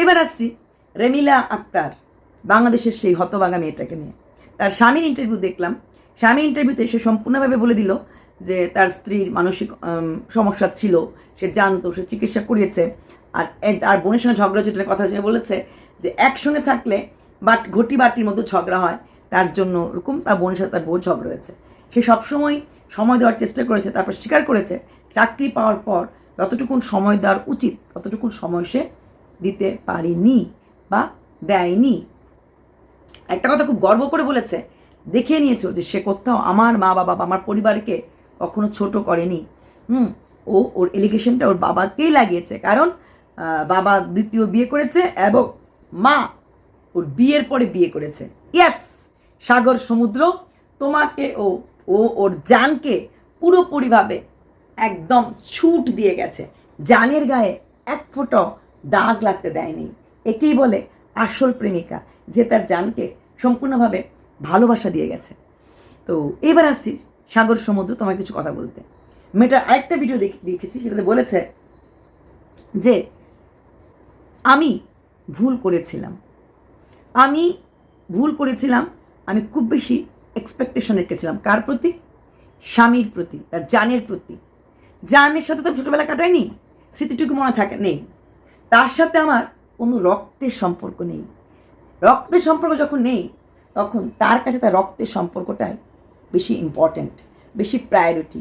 এবার আসছি রেমিলা আক্তার, বাংলাদেশের সেই হতবাগা মেয়েটাকে নিয়ে। তার স্বামীর ইন্টারভিউ দেখলাম। স্বামী ইন্টারভিউতে সে সম্পূর্ণভাবে বলে দিল যে তার স্ত্রীর মানসিক সমস্যা ছিল, সে জানতো, সে চিকিৎসা করিয়েছে। আর তার বোনের সঙ্গে ঝগড়া হচ্ছে কথা হচ্ছে বলেছে যে একসঙ্গে থাকলে বাট, ঘটি বাটির মতো ঝগড়া হয়, তার জন্য ওরকম তার বোনের সাথে তার বউ ঝগড়া হয়েছে। সে সবসময় সময় দেওয়ার চেষ্টা করেছে, তারপর স্বীকার করেছে, চাকরি পাওয়ার পর যতটুকুন সময় দেওয়ার উচিত, ততটুকুন সময় সে দিতে পারেনি বা দেয়নি। একটা কথা খুব গর্ব করে বলেছে, দেখে নিয়েছো যে সে কোথাও আমার মা বাবা আমার পরিবারকে কখনো ছোট করেনি। হুম, ও ওর এলিগেশনটা ওর বাবাকেই লাগিয়েছে। কারণ বাবা দ্বিতীয় বিয়ে করেছে এবং মা ওর বিয়ের পরে বিয়ে করেছে। ইয়াস সাগর সমুদ্র, তোমাকে ও ও ওর জানকে পুরোপুরিভাবে একদম ছুট দিয়ে গেছে। জানের গায়ে এক ফোঁটো দাগ লাগতে দেয়নি। একেই বলে আসল প্রেমিকা, যে তার জানকে সম্পূর্ণভাবে ভালোবাসা দিয়ে গেছে। তো এবার আসছি সাগর সমুদ্র, তোমায় কিছু কথা বলতে। মেয়েটার আরেকটা ভিডিও দেখ- দেখেছি, সেটাতে বলেছে যে, আমি ভুল করেছিলাম। আমি ভুল করেছিলাম, আমি খুব বেশি এক্সপেকটেশন রেখেছিলাম। কার প্রতি? স্বামীর প্রতি, তার জানের প্রতি। জানের সাথে তো ছোটোবেলা কাটাইনি স্মৃতিটুকু মনে থাকে, নেই। তার সাথে আমার কোনো রক্তের সম্পর্ক নেই। রক্তের সম্পর্ক যখন নেই, তখন তার কাছে তার রক্তের সম্পর্কটাই বেশি ইম্পর্ট্যান্ট বেশি প্রায়োরিটি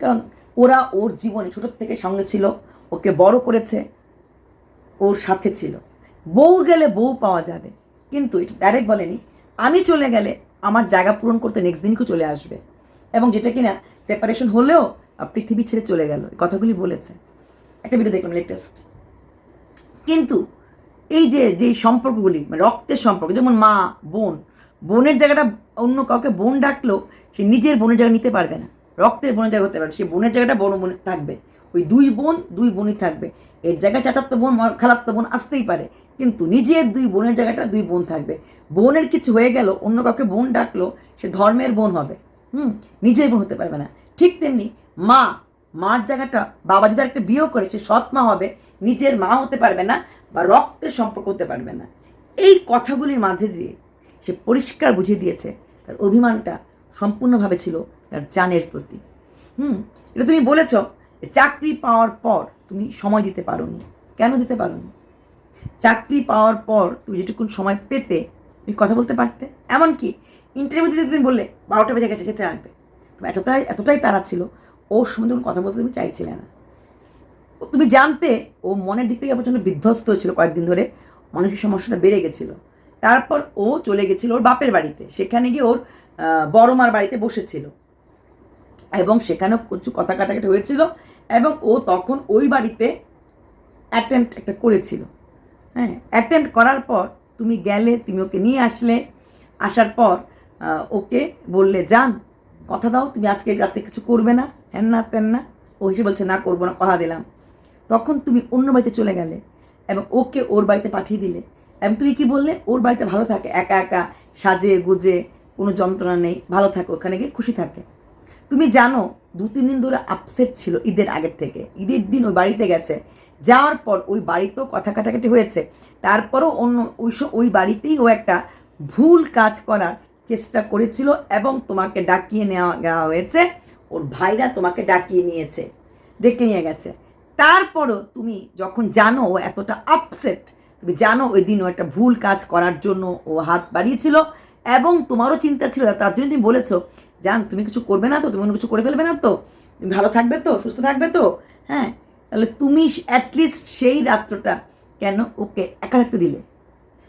কারণ ওরা ওর জীবনে ছোটোর থেকে সঙ্গে ছিল, ওকে বড় করেছে, ওর সাথে ছিল। বউ গেলে বউ পাওয়া যাবে, কিন্তু এটা ডাইরেক্ট বলেনি, আমি চলে গেলে আমার জায়গা পূরণ করতে নেক্সট দিনকেও চলে আসবে। এবং যেটা কিনা সেপারেশন হলেও পৃথিবী ছেড়ে চলে গেল কথাগুলি বলেছে। একটা ভিডিও দেখলাম লেটেস্ট কিন্তু এই যে যে সম্পর্কগুলি মানে রক্তের সম্পর্ক, যেমন মা, বোন, বোনের জায়গাটা অন্য কাউকে বোন ডাকলেও সে নিজের বোনের জায়গা নিতে পারবে না। রক্তের বোনের জায়গা হতে পারবে সে বোনের জায়গাটা বড় বোনের থাকবে। ওই দুই বোন, দুই বোনই থাকবে। এর জায়গায় চাচাত্তো বোন খালাত্তো বোন আসতেই পারে, কিন্তু নিজের দুই বোনের জায়গাটা দুই বোন থাকবে। বোনের কিছু হয়ে গেল, অন্য কাউকে বোন ডাকলো সে ধর্মের বোন হবে। হুম, নিজের বোন হতে পারবে না। ঠিক তেমনি মা, মার জায়গাটা বাবা যদি একটা বিয়েও করে, সে সৎ মা হবে নিজের মা হতে পারবে না বা রক্তের সম্পর্ক হতে পারবে না। এই কথাগুলির মাঝে দিয়ে সে পরিষ্কার বুঝিয়ে দিয়েছে তার অভিমানটা সম্পূর্ণভাবে ছিল তার জানের প্রতি। হুম, এটা তুমি বলেছ চাকরি পাওয়ার পর তুমি সময় দিতে পারোনি। কেন দিতে পারোনি? চাকরি পাওয়ার পর তুমি যেটুকুন সময় পেতে তুমি কথা বলতে পারতে। এমনকি ইন্টারভিউ দিতে তুমি বললে বারোটা বেজে গেছে, যেতে তুমি এতটাই এতটাই তারা ছিল ওর তখন কথা বলতে তুমি চাইছিলে না। তুমি জানতে ও মনের দিক থেকে প্রচণ্ড বিধ্বস্ত হয়েছিল কয়েকদিন ধরে। মানসিক সমস্যাটা বেড়ে গেছিল। তারপর ও চলে গেছিল ওর বাপের বাড়িতে। সেখানে গিয়ে ওর আহ, বড় মার বাড়িতে বসেছিল। এবং সেখানেও কিছু কথা কাটাকাটি হয়েছিল এবং ও তখন ওই বাড়িতে অ্যাটেম্প্ট একটা করেছিল। হ্যাঁ অ্যাটেম্প্ট করার পর তুমি গেলে তুমি ওকে নিয়ে আসলে। আসার পর ওকে বললে যান কথা দাও তুমি আজকে রাতে কিছু করবে না? হ্যান না তেন না। ও হিসেবে বলছে না করব না কথা দিলাম। তখন তুমি অন্য বাড়িতে চলে গেলে এবং ওকে ওর বাড়িতে পাঠিয়ে দিলে। এবং তুমি কি বললে? ওর বাড়িতে ভালো থাকে, একা একা সাজে গুজে কোনো যন্ত্রণা নেই, ভালো থাকে, ওখানে গিয়ে খুশি থাকে। তুমি জানো, দু, তিন দিন ধরে আপসেট ছিল ঈদের আগের থেকে। ঈদের দিন ওই বাড়িতে গেছে। যাওয়ার পর ওই বাড়িতেও কথা কাটাকাটি হয়েছে। তারপরও অন্য ওই ওই বাড়িতেই ও একটা ভুল কাজ করার চেষ্টা করেছিল এবং তোমাকে ডাকিয়ে নেওয়া হয়েছে। ওর ভাইরা তোমাকে ডাকিয়ে নিয়েছে, ডেকে নিয়ে গেছে। তারপরও তুমি যখন জানো ও এতটা আপসেট তুমি জানো ওই দিন ও একটা ভুল কাজ করার জন্য ও হাত বাড়িয়েছিল এবং তোমারও চিন্তা ছিল, তার জন্য তুমি বলেছ, জান, তুমি কিছু করবে না তো? তুমি অন্য কিছু করে ফেলবে না তো? তুমি ভালো থাকবে তো? সুস্থ থাকবে তো? হ্যাঁ তাহলে তুমি অ্যাটলিস্ট সেই রাত্রটা কেন ওকে একা থাকতে দিলে?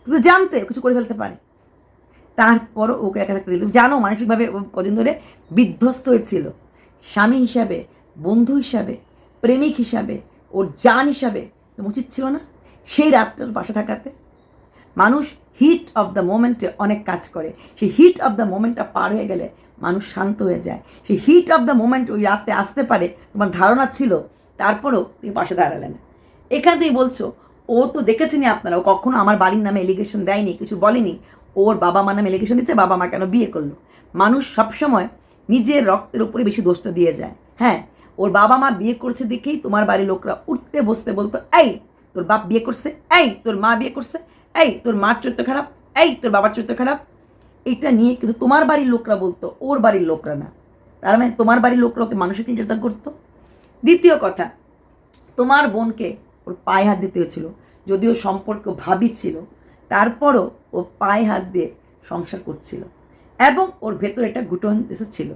তুমি জানতে কিছু করে ফেলতে পারে। তারপরও ওকে একা থাকতে দিলে। তুমি জানো মানসিকভাবে কদিন ধরে বিধ্বস্ত হয়েছিল। স্বামী হিসাবে, বন্ধু হিসাবে প্রেমিক হিসাবে, ওর জান হিসাবে উচিত ছিল না? সেই রাতটার পাশে থাকাতে মানুষ হিট অফ দ্য মোমেন্টে অনেক কাজ করে। সেই হিট অফ দ্য মোমেন্টটা পার হয়ে গেলে মানুষ শান্ত হয়ে যায়। সেই হিট অফ দ্য মোমেন্ট ওই রাতে আসতে পারে, তোমার ধারণা ছিল, তারপরেও তুমি পাশে দাঁড়ালে না। এখানে তুমি বলছো, ও তো দেখেছেনি আপনারা, ও কখনো আমার বাড়ির নামে এলিগেশন দেয়নি, কিছু বলেনি। ওর বাবা মা নামে এলিগেশন দিচ্ছে, বাবা মা কেন বিয়ে করল? মানুষ সবসময় নিজের রক্তের উপরে বেশি দোষটা দিয়ে যায়। হ্যাঁ ওর বাবা মা বিয়ে করছে দেখেই তোমার বাড়ির লোকরা উঠতে বসতে বলতো, এই, তোর বাপ বিয়ে করছে, এই, তোর মা বিয়ে করছে, এই, তোর মার চরিত্র খারাপ, এই, তোর বাবার চরিত্র খারাপ। এটা নিয়ে কিন্তু তোমার বাড়ির লোকরা বলতো, ওর বাড়ির লোকরা না। তার মানে তোমার বাড়ির লোকরা ওকে মানসিক নির্যাতন করতো। দ্বিতীয় কথা, তোমার বোনকে ওর পায়ে হাত দিতে হয়েছিল, যদিও সম্পর্ক ভাবি ছিল। তারপরও ও পায়ে হাত দিয়ে সংসার করছিল। এবং ওর ভেতরে একটা ঘুটন দেশে ছিল।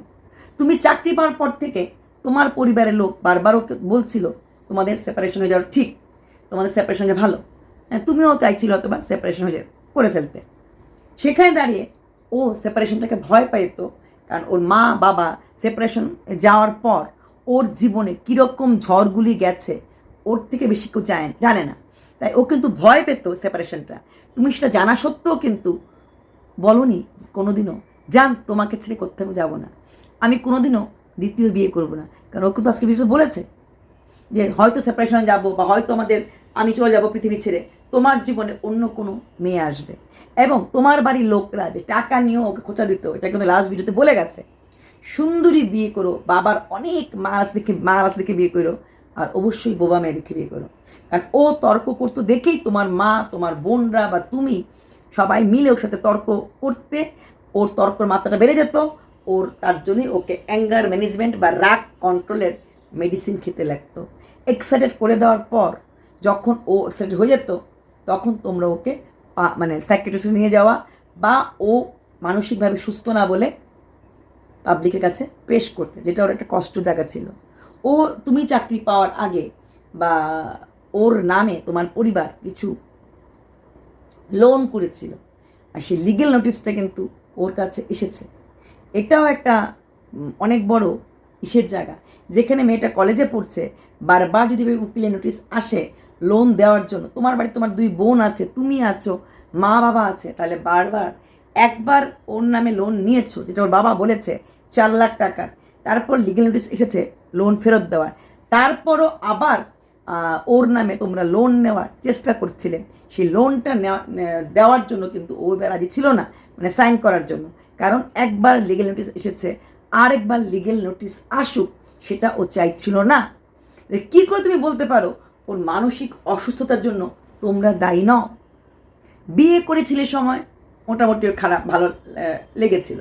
তুমি চাকরি পাওয়ার পর থেকে তোমার পরিবারের লোক বারবারও বলছিল, তোমাদের সেপারেশন হয়ে যাওয়া ঠিক, তোমাদের সেপারেশন হয়ে ভালো। হ্যাঁ তুমিও চাইছিল হয়তো বা সেপারেশন হয়ে করে ফেলতে। সেখানে দাঁড়িয়ে ও সেপারেশনটাকে ভয় পাইতো কারণ ওর মা, বাবা সেপারেশন যাওয়ার পর ওর জীবনে কীরকম ঝড়গুলি গেছে, ওর থেকে বেশি কেউ জানে জানে না। তাই ও কিন্তু ভয় পেত সেপারেশনটা তুমি সেটা জানা সত্ত্বেও কিন্তু বলনি কোনোদিনও জান তোমাকে ছেড়ে কোথাও যাব না। আমি কোনোদিনও দ্বিতীয় বিয়ে করব না। কারণ ও কিন্তু আজকে বিষয়টা বলেছে যে হয়তো সেপারেশনে যাব বা হয়তো আমাদের, আমি চলে যাব পৃথিবী ছেড়ে। তোমার জীবনে অন্য কোনো মেয়ে আসবে। এবং তোমার বাড়ির লোকরা যে টাকা নিয়েও ওকে খোঁচা দিত, এটা কিন্তু লাস্ট ভিডিওতে বলে গেছে। সুন্দরী বিয়ে করো, বাবার অনেক মাছ দেখে মাছ দেখে বিয়ে করো। আর অবশ্যই বোবা মেয়ে দেখে বিয়ে করো। কারণ ও তর্ক করতো দেখেই তোমার মা, তোমার বোনরা বা তুমি সবাই মিলে ওর সাথে তর্ক করতে, ওর তর্কর মাত্রাটা বেড়ে যেত। ওর, তার জন্যই ওকে অ্যাঙ্গার ম্যানেজমেন্ট বা রাগ কন্ট্রোলের মেডিসিন খেতে লাগতো। এক্সাইটেড করে দেওয়ার পর যখন ও এক্সাইটেড হয়ে যেত, তখন তোমরা ওকে মানে সাইকেট্রিস্টে নিয়ে যাওয়া বা ও মানসিকভাবে সুস্থ না বলে পাবলিকের কাছে পেশ করতে, যেটা ওর একটা কষ্ট জায়গা ছিল। ও, তুমি চাকরি পাওয়ার আগে বা ওর নামে তোমার পরিবার কিছু লোন করেছিল, আর সেই লিগেল নোটিশটা কিন্তু ওর কাছে এসেছে। এটাও একটা অনেক বড় ইসের জায়গা। যেখানে মেয়েটা কলেজে পড়ছে, বারবার যদি ওই উকিলের নোটিশ আসে লোন দেওয়ার জন্য, তোমার বাড়ি তোমার দুই বোন আছে, তুমি আছো, মা বাবা আছে, তাহলে বারবার একবার ওর নামে লোন নিয়েছো, যেটা ওর বাবা বলেছে, চার লাখ টাকার, তারপর লিগেল নোটিস এসেছে লোন ফেরত দেওয়ার। তারপরও আবার ওর নামে তোমরা লোন নেওয়ার চেষ্টা করছিলে। সেই লোনটা নেওয়া দেওয়ার জন্য কিন্তু ও রাজি ছিল না। মানে সাইন করার জন্য। কারণ একবার লিগেল নোটিশ এসেছে, আরেকবার লিগেল নোটিশ আসুক, সেটা ও চাইছিল না। কি করে তুমি বলতে পারো? ওর মানসিক অসুস্থতার জন্য তোমরা দায়ী নও। বিয়ে করেছিলে সময়, মোটামুটি ওর খারাপ, ভালো লেগেছিল।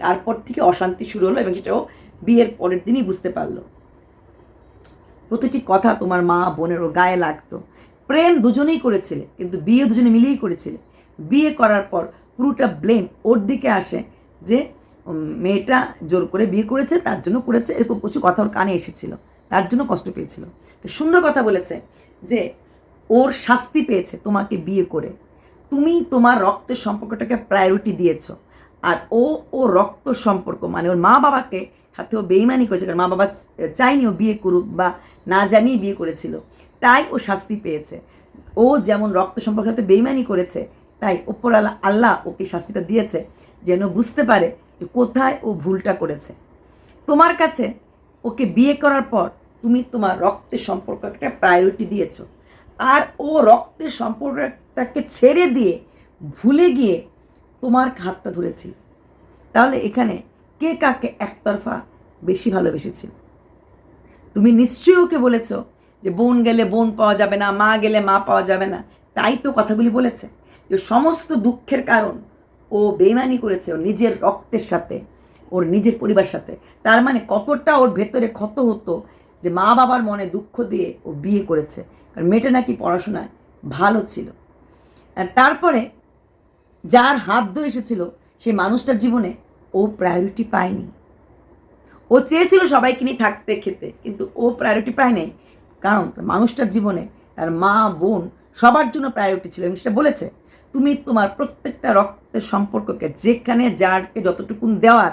তারপর থেকে অশান্তি শুরু হলো এবং সেটাও বিয়ের পরের দিনই বুঝতে পারল। প্রতিটি কথা তোমার মা, বোনের ওর গায়ে লাগতো। প্রেম দুজনেই করেছিলে, কিন্তু বিয়ে দুজনে মিলেই করেছিলে। বিয়ে করার পর পুরোটা ব্লেম ওর দিকে আসে যে মেয়েটা জোর করে বিয়ে করেছে, তার জন্য করেছে, এরকম প্রচুর কথা ওর কানে এসেছিল, তার জন্য কষ্ট পেয়েছিল। সুন্দর কথা বলেছে যে, ওর শাস্তি পেয়েছে তোমাকে বিয়ে করে। তুমি তোমার রক্তের সম্পর্কটাকে প্রায়োরিটি দিয়েছ। আর ও ও রক্ত সম্পর্ক মানে ওর মা বাবাকে হাতে ও বেইমানি করেছে, কারণ মা বাবা চাইনি ও বিয়ে করুক বা না জানিয়ে বিয়ে করেছিল। তাই ও শাস্তি পেয়েছে। ও যেমন রক্ত সম্পর্কের সাথে বেইমানি করেছে তাই ওপর আল্লাহ ওকে শাস্তিটা দিয়েছে, যেন বুঝতে পারে যে কোথায় ও ভুলটা করেছে। তোমার কাছে ওকে বিয়ে করার পর তুমি তোমার রক্তের সম্পর্ক একটা প্রায়োরিটি দিয়েছ। আর ও রক্তের সম্পর্কটাকে ছেড়ে দিয়ে ভুলে গিয়ে তোমার হাতটা ধরেছিল। তাহলে এখানে কে কাকে একতরফা বেশি ভালোবেসেছিল? তুমি নিশ্চয়ই ওকে বলেছ যে বোন গেলে বোন পাওয়া যাবে না, মা গেলে মা পাওয়া যাবে না। তাই তো কথাগুলি বলেছে। যে সমস্ত দুঃখের কারণ ও বেইমানি করেছে ওর নিজের রক্তের সাথে, ওর নিজের পরিবার সাথে। তার মানে কতটা ওর ভেতরে ক্ষত হতো যে মা বাবার মনে দুঃখ দিয়ে ও বিয়ে করেছে। কারণ মেয়েটা নাকি পড়াশোনায় ভালো ছিল। তারপরে যার হাত ধরে এসেছিল, সেই মানুষটার জীবনে ও প্রায়োরিটি পায়নি। ও চেয়েছিল সবাইকে নিয়ে থাকতে খেতে, কিন্তু ও প্রায়োরিটি পায় কারণ মানুষটার জীবনে তার মা, বোন সবার জন্য প্রায়োরিটি ছিল এবং সেটা বলেছে তুমি তোমার প্রত্যেকটা রক্তের সম্পর্ককে, যেখানে, যারকে যতটুকুন দেওয়ার,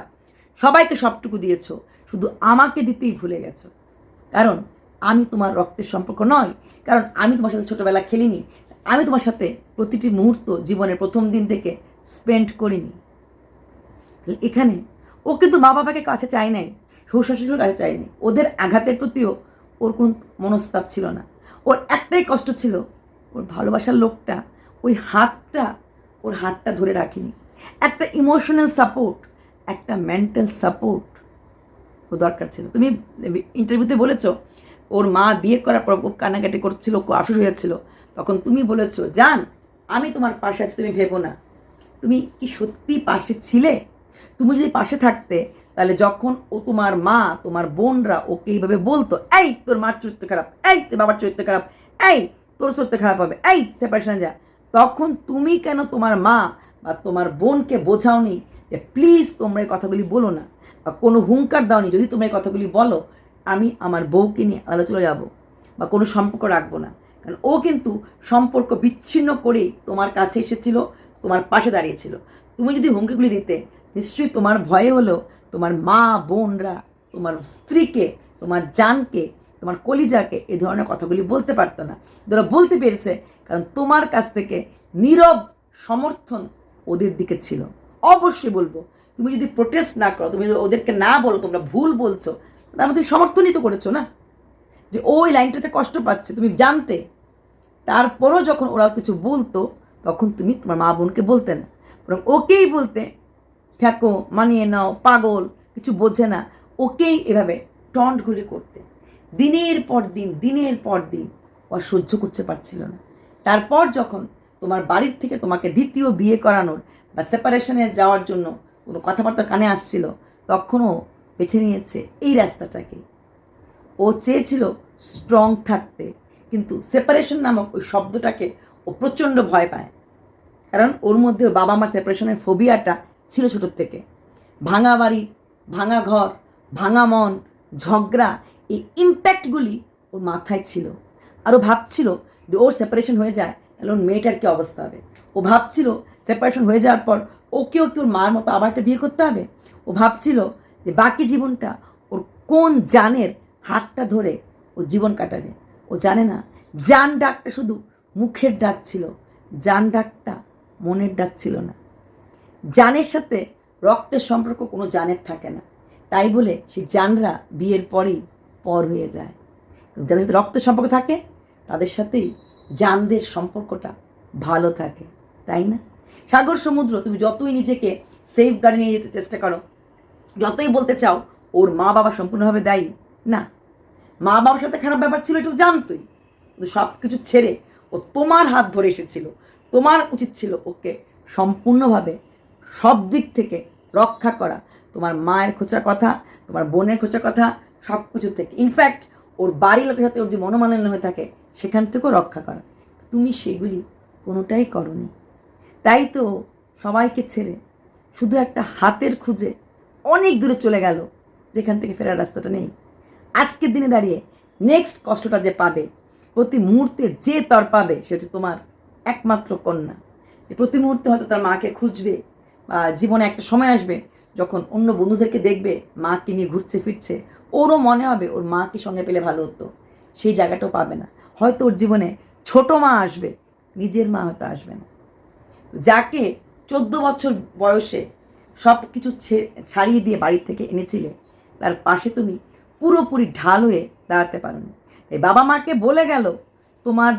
সবাইকে সবটুকু দিয়েছ, শুধু আমাকে দিতেই ভুলে গেছো। কারণ আমি তোমার রক্তের সম্পর্ক নয়, কারণ আমি তোমার সাথে ছোটোবেলা খেলিনি, আমি তোমার সাথে প্রতিটি মুহূর্ত জীবনের প্রথম দিন থেকে স্পেন্ড করিনি। এখানে ও কিন্তু মা বাবাকে কাছে চায় নাই, শ্বশুর শাশুড়ির কাছে চায় নাই, ওদের আঘাতের প্রতিও ওর কোনো মনস্তাপ ছিল না। ওর একটাই কষ্ট ছিল, ওর ভালোবাসার লোকটা ওই হাতটা, ওর হাতটা ধরে রাখিনি। একটা ইমোশনাল সাপোর্ট একটা মেন্টাল সাপোর্ট ও দরকার ছিল। তুমি ইন্টারভিউতে বলেছ, ওর মা বিয়ে করার পর খুব কান্নাকাটি করছিল, খুব আফসোস হয়েছিল। তখন তুমি বলেছ, জান, আমি তোমার পাশে আছি, তুমি ভেবো না। তুমি কি সত্যি পাশে ছিলে? তুমি যদি পাশে থাকতে, তাহলে যখন ও তোমার মা, তোমার বোনরা ওকে এইভাবে বলতো, এই, তোর মার চরিত্র খারাপ, এই, তোর বাবার চরিত্র খারাপ, এই, তোর চরিত্র খারাপ হবে, এই সেপারেশনে যা। তখন তুমি কেন তোমার মা বা তোমার বোনকে বোঝাওনি যে প্লিজ তোমরা এই কথাগুলি বলো না বা কোনো হুঙ্কার দাওনি যদি তোমরা এই কথাগুলি বলো, আমি আমার বউকে নিয়ে আলাদা চলে যাব বা কোনো সম্পর্ক রাখব না। কারণ ও কিন্তু সম্পর্ক বিচ্ছিন্ন করেই তোমার কাছে এসেছিল, তোমার পাশে দাঁড়িয়েছিল। তুমি যদি হুমকিগুলি দিতে, নিশ্চয়ই তোমার ভয়ে হলেও তোমার মা, বোনরা, তোমার স্ত্রীকে, তোমার জানকে তোমার কলিজাকে এই ধরনের কথাগুলি বলতে পারতো না। ধরো বলতে পেরেছে, কারণ তোমার কাছ থেকে নীরব সমর্থন ওদের দিকে ছিল। অবশ্যই বলব, তুমি যদি প্রোটেস্ট না করো, তুমি যদি ওদেরকে না বলো, তোমরা ভুল বলছো, তার মধ্যে সমর্থনই তো করেছ না? যে ওই লাইনটাতে কষ্ট পাচ্ছে, তুমি জানতে। তারপরও যখন ওরা কিছু বলতো, তখন তুমি তোমার মা বোনকে বলতে না। বরং ওকেই বলতে থাকো মানিয়ে নাও, পাগল, কিছু বোঝে না। ওকেই এভাবে টন্ট ঘুরে করতে। দিনের পর দিন, দিনের পর দিন ও আর সহ্য করতে পারছিল না। তারপর যখন তোমার বাড়ির থেকে তোমাকে দ্বিতীয় বিয়ে করানোর বা সেপারেশনে যাওয়ার জন্য কোনো কথাবার্তা কানে আসছিল তখনও বেছে নিয়েছে এই রাস্তাটাকে। ও চেয়েছিল স্ট্রং থাকতে, কিন্তু সেপারেশন নামক ওই শব্দটাকে ও প্রচণ্ড ভয় পায়। কারণ ওর মধ্যে বাবা মার সেপারেশনের ফোবিয়াটা ছিল ছোটোর থেকে। ভাঙা বাড়ি, ভাঙা ঘর, ভাঙা মন, ঝগড়া এই ইম্প্যাক্টগুলি ওর মাথায় ছিল। আর ও ভাবছিল যে ওর সেপারেশন হয়ে যায়, তাহলে ওর মেয়েটার কী অবস্থা হবে? ও ভাবছিল সেপারেশন হয়ে যাওয়ার পর ওকে ওকে ওর মার মতো আবার একটা বিয়ে করতে হবে? ও ভাবছিল যে বাকি জীবনটা ওর কোন জানের হাতটা ধরে ও জীবন কাটাবে? ও জানে না, জান ডাকটা শুধু মুখের ডাক ছিল, জান ডাকটা মনের ডাক ছিল না। জানের সাথে রক্তের সম্পর্ক কোনো জানের থাকে না। তাই বলে সেই জানরা বিয়ের পরেই পর হয়ে যায়। যাদের সাথে রক্তের সম্পর্ক থাকে, তাদের সাথেই জানদের সম্পর্কটা ভালো থাকে, তাই না? সাগর সমুদ্র, তুমি যতই নিজেকে সেফ গার্ডে নিয়ে যেতে চেষ্টা করো, যতই বলতে চাও, ওর মা বাবা সম্পূর্ণভাবে দায়ী। না মা বাবার সাথে খারাপ ব্যাপার ছিল, এটা তো জানতোই। কিন্তু সব কিছু ছেড়ে ও তোমার হাত ধরে এসেছিল, তোমার উচিত ছিল ওকে সম্পূর্ণভাবে সব দিক থেকে রক্ষা করা। তোমার মায়ের খোঁচা কথা, তোমার বোনের খোঁচা কথা সব কিছু থেকে ইনফ্যাক্ট ওর বাড়ির লোকের সাথে ওর যে মনোমালিন্য হয়ে থাকে, সেখান থেকেও রক্ষা করা। তুমি সেগুলি কোনোটাই করনি। তাই তো সবাইকে ছেড়ে শুধু একটা হাতের খুঁজে অনেক দূরে চলে গেল, যেখান থেকে ফেরার রাস্তাটা নেই। আজকের দিনে দাঁড়িয়ে নেক্সট কষ্টটা যে পাবে, প্রতি মুহূর্তে যে তর পাবে, সে হচ্ছে তোমার একমাত্র কন্যা। প্রতি মুহূর্তে হয়তো তার মাকে খুঁজবে বা জীবনে একটা সময় আসবে, যখন অন্য বন্ধুদেরকে দেখবে মাকে নিয়ে ঘুরছে, ফিরছে ওরও মনে হবে ওর মাকে সঙ্গে পেলে ভালো হতো। সেই জায়গাটাও পাবে না। হয়তো ওর জীবনে ছোট মা আসবে, নিজের মা হয়তো আসবে না। যাকে চোদ্দ বছর বয়সে সব কিছু ছাড়িয়ে দিয়ে বাড়ি থেকে এনেছিলে, তার পাশে তুমি পুরোপুরি ঢাল হয়ে দাঁড়াতে পারোনি। এই বাবা মাকে বলে গেল, তোমার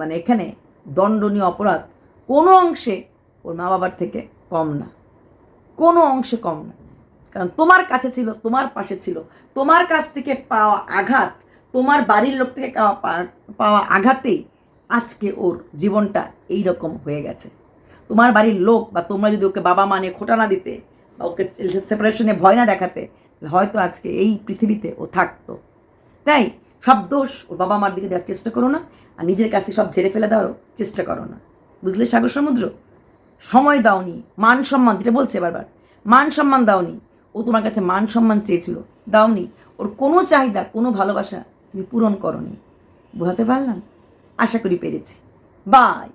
মানে এখানে দণ্ডনীয় অপরাধ কোনো অংশে ওর মা বাবার থেকে কম না। কোনো অংশে কম না। কারণ তোমার কাছে ছিল, তোমার পাশে ছিল। তোমার কাছ থেকে পাওয়া আঘাত, তোমার বাড়ির লোক থেকে পাওয়া আঘাতেই আজকে ওর জীবনটা এই রকম হয়ে গেছে। তোমার বাড়ির লোক বা তোমরা যদি ওকে বাবা মানে খোটা না দিতে বা ওকে সেপারেশনে ভয় না দেখাতে হয়তো আজকে এই পৃথিবীতে ও থাকতো। তাই সব দোষ ওর বাবা মার দিকে দেওয়ার চেষ্টা করো না, আর নিজের কাছ থেকে সব ঝেড়ে ফেলে দেওয়ারও চেষ্টা করো না। বুঝলে সাগর সমুদ্র? সময় দাওনি, মান সম্মান, যেটা বলছে বারবার, মান সম্মান দাওনি ও তোমার কাছে মান সম্মান চেয়েছিল। দাওনি, ওর কোনো চাহিদা, কোনো ভালোবাসা তুমি পূরণ করনি। বোঝাতে পারলাম? আশা করি পেরেছি। বাই